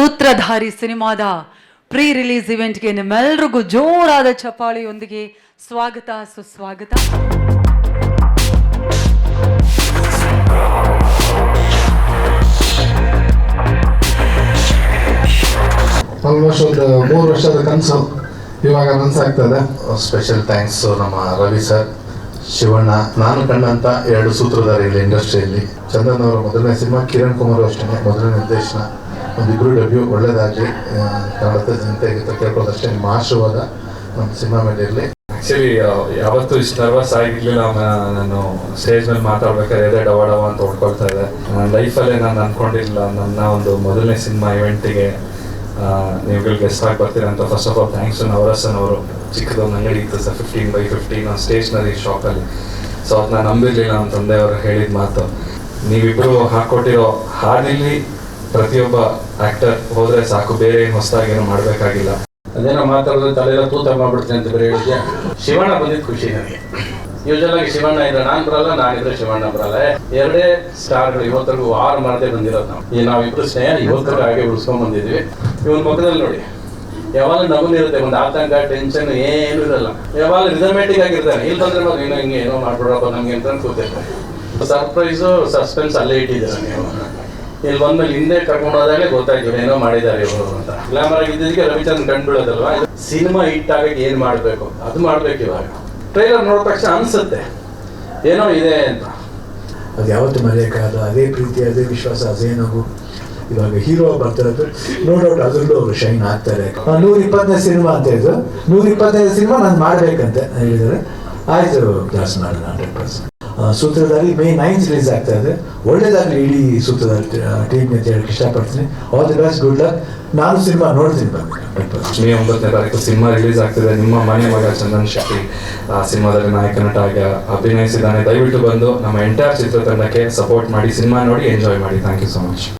ಸೂತ್ರಧಾರಿ ಸಿನಿಮಾದ pre release ಇವೆಂಟ್ಗೆ ನಿಮ್ಮೆಲ್ರಿಗೂ ಜೋರಾದ ಚಪಾಳಿಯೊಂದಿಗೆ ಸ್ವಾಗತ ಸುಸ್ವಾಗತ. ಆಲ್ಮೋಸ್ಟ್ ಒಂದು ಮೂರು ವರ್ಷದ ಕನಸು ಇವಾಗ ನನಸಾಗ್ತದೆ. ಸ್ಪೆಷಲ್ ಥ್ಯಾಂಕ್ಸ್ ನಮ್ಮ ರವಿ ಸರ್ ಶಿವಣ್ಣ. ನಾನು ಕಂಡಂತ ಎರಡು ಸೂತ್ರಧಾರಿಗಳು ಇಂಡಸ್ಟ್ರಿಯಲ್ಲಿ ಚಂದನ್ ಅವರ ಮೊದಲನೇ ಸಿನಿಮಾ ಕಿರಣ್ ಕುಮಾರ್ ಅಷ್ಟೇ ಮೊದಲನೇ ನಿರ್ದೇಶನ. ಒಂದಿಬ್ರು ಡೆಬ್ಯೂ ಒಳ್ಳೇದಾಗಲಿ. ಕನ್ನಡದ ಜನತೆ ಕೇಳ್ಕೊಳ್ಳೋದಷ್ಟೇ ನಿಮ್ಮ ಆಶೀರ್ವಾದ ನಮ್ಮ ಸಿನಿಮಾ ಮೇಲೆ ಇರಲಿ. ಆ್ಯಕ್ಚುಲಿ ಯಾವತ್ತೂ ಇಷ್ಟು ನರ್ವಸ್ ಆಗಿರಲಿಲ್ಲ. ನಾನು ಸ್ಟೇಜ್ ಮೇಲೆ ಮಾತಾಡ್ಬೇಕಾದ್ರೆ ಎದೆ ಡವ ಡವ ಅಂತ ಹೊಡ್ಕೊಳ್ತಾ ಇದೆ ನನ್ನ ಲೈಫಲ್ಲೇ ನಾನು ಅಂದ್ಕೊಂಡಿಲ್ಲ ನನ್ನ ಒಂದು ಮೊದಲನೇ ಸಿನಿಮಾ ಇವೆಂಟಿಗೆ ನೀವುಗಳು ಗೆಸ್ಟ್ ಆಗಿ ಬರ್ತೀರಾ ಅಂತ. First of all thanks Navarasan ಅವರು. ಚಿಕ್ಕದೊಂದು ಅಂಗಡಿ ಇತ್ತು sir fifteen by fifteen stationery ಶಾಪಲ್ಲಿ ಸೊ ಅದನ್ನ ನಾನು ನಂಬಿರಲಿಲ್ಲ ನಮ್ಮ ತಂದೆಯವರು ಹೇಳಿದ ಮಾತು. ನೀವಿಬ್ಬರು ಹಾಕ್ಕೊಟ್ಟಿರೋ ಹಾಡಿಲ್ಲಿ ಪ್ರತಿಯೊಬ್ಬ ಆಕ್ಟರ್ ಹೋದ್ರೆ ಸಾಕು, ಬೇರೆ ಏನು ಹೊಸದಾಗಿ ಏನು ಮಾಡಬೇಕಾಗಿಲ್ಲ. ಅದೇನೋ ಮಾತಾಡಿದ್ರೆ ತಲೆಲ್ಲ ತೂತ ಮಾಡ್ಬಿಡ್ತೀನಿ ಅಂತ ಬೇರೆ ಹೇಳಿದ್ಯಾ ಶಿವಣ್ಣ ಬಂದಿದ್ದು ಖುಷಿ ನನಗೆ. ಯೂಶಲ್ ಆಗಿ ಶಿವಣ್ಣ ಇದ್ರೆ ನಾನ್ ಬರಲ್ಲ, ನಾನಿದ್ರೆ ಶಿವಣ್ಣ ಬರಲ್ಲ. ಎರಡೇ ಸ್ಟಾರ್ಗಳು ಇವತ್ತರೆಗೂ ಆರು ಮಾಡದೆ ಬಂದಿರೋದು ನಾವು. ಈ ನಾವಿಬ್ರು ಸ್ನೇಹ ಇವತ್ತರೆಗೂ ಹಾಗೆ ಉಳಿಸ್ಕೊಂಡ್ ಬಂದಿದ್ವಿ. ಇವನ್ ಮುಖದಲ್ಲಿ ನೋಡಿ ಯಾವಾಗ ನಗುನಿರುತ್ತೆ ಒಂದು ಆತಂಕ ಟೆನ್ಷನ್ ಏನು ಇರಲ್ಲ. ಯಾವಾಗ ರಿಸಮೆಟಿಕ್ ಆಗಿರ್ತಾನೆ. ಇಲ್ಲಿ ಬಂದ್ರೆ ಮತ್ತೆ ಏನೋ ಹಿಂಗೆ ಏನೋ ಮಾಡ್ಬಿಡ್ರಪ್ಪ ನಮ್ಗೆ ಅಂತ ಕೂತಿರ್ತಾರೆ. ಸರ್ಪ್ರೈಸು ಸಸ್ಪೆನ್ಸ್ ಅಲ್ಲೇ ಇಟ್ಟಿದ್ದೀರ ನೀವು ಇಲ್ಲಿ ಬಂದ್ಮೇಲೆ ಹಿಂದೆ ಕರ್ಕೊಂಡು ಗೊತ್ತಾಯ್ತು ಏನೋ ಮಾಡಿದ್ದಾರೆ ಇವರು ಅಂತ. ಗ್ಲಾಮರ್ ಆಗಿದ್ದಕ್ಕೆ ರವಿಚಂದ್ರನ್ ಕಂಡುಬಿಡೋದಲ್ವಾ ಸಿನಿಮಾ ಹಿಟ್ ಆಗಕ್ಕೆ ಏನ್ ಮಾಡ್ಬೇಕು? ಅದು ಮಾಡ್ಬೇಕು ಇವಾಗ. ಟ್ರೈಲರ್ ನೋಡಿದ ತಕ್ಷಣ ಅನ್ಸುತ್ತೆ. ಏನೋ ಇದೆ ಅಂತ. ಅದು ಯಾವತ್ತು ಮರೆಯೋಕ್ಕಾಗಲ್ಲ ಅದೇ ಪ್ರೀತಿ, ಅದೇ ವಿಶ್ವಾಸ, ಅದೇ ನಗು. ಇವಾಗ ಹೀರೋ ಬರ್ತಾರೆ ನೋ ಡೌಟ್ ಅದರಲ್ಲೂ ಅವರು ಶೈನ್ ಆಗ್ತಾರೆ. ನೂರ ಇಪ್ಪತ್ತನೇ ಸಿನಿಮಾ ಅಂತ ಇದು ನೂರ ಇಪ್ಪತ್ತೈದು ಸಿನಿಮಾ ನಾನು ಮಾಡ್ಬೇಕಂತ ಹೇಳಿದರೆ ಆಯ್ತು ಜಾಸ್ತಿ ಮಾಡೋಣ hundred percent. Sutradhari May nines release ಆಗ್ತಾ ಇದೆ. ಒಳ್ಳೇದಾಗಲಿ ಇಡೀ ಸೂತ್ರಧಾರಿ ಟೀಮ್ ಅಂತ ಹೇಳಕ್ಕೆ ಇಷ್ಟಪಡ್ತೀನಿ. All the best good luck ನಾನು ಸಿನಿಮಾ ನೋಡ್ತೀನಿ ಮೇ ಒಂಬತ್ತನೇ ತಾರೀಕು ಸಿನಿಮಾ ರಿಲೀಸ್ ಆಗ್ತಿದೆ. ನಿಮ್ಮ ಮನೆ ಮಗ ಚಂದನ್ ಶೆಟ್ಟಿ, ಆ, ಸಿನಿಮಾದಲ್ಲಿ ನಾಯಕ ನಟ ಆಗಿ ಅಭಿನಯಿಸಿದ್ದಾನೆ. ದಯವಿಟ್ಟು ಬಂದು ನಮ್ಮ ಎಂಟೈರ್ ಚಿತ್ರತಂಡಕ್ಕೆ ಸಪೋರ್ಟ್ ಮಾಡಿ, ಸಿನಿಮಾ ನೋಡಿ ಎಂಜಾಯ್ ಮಾಡಿ. Thank you so much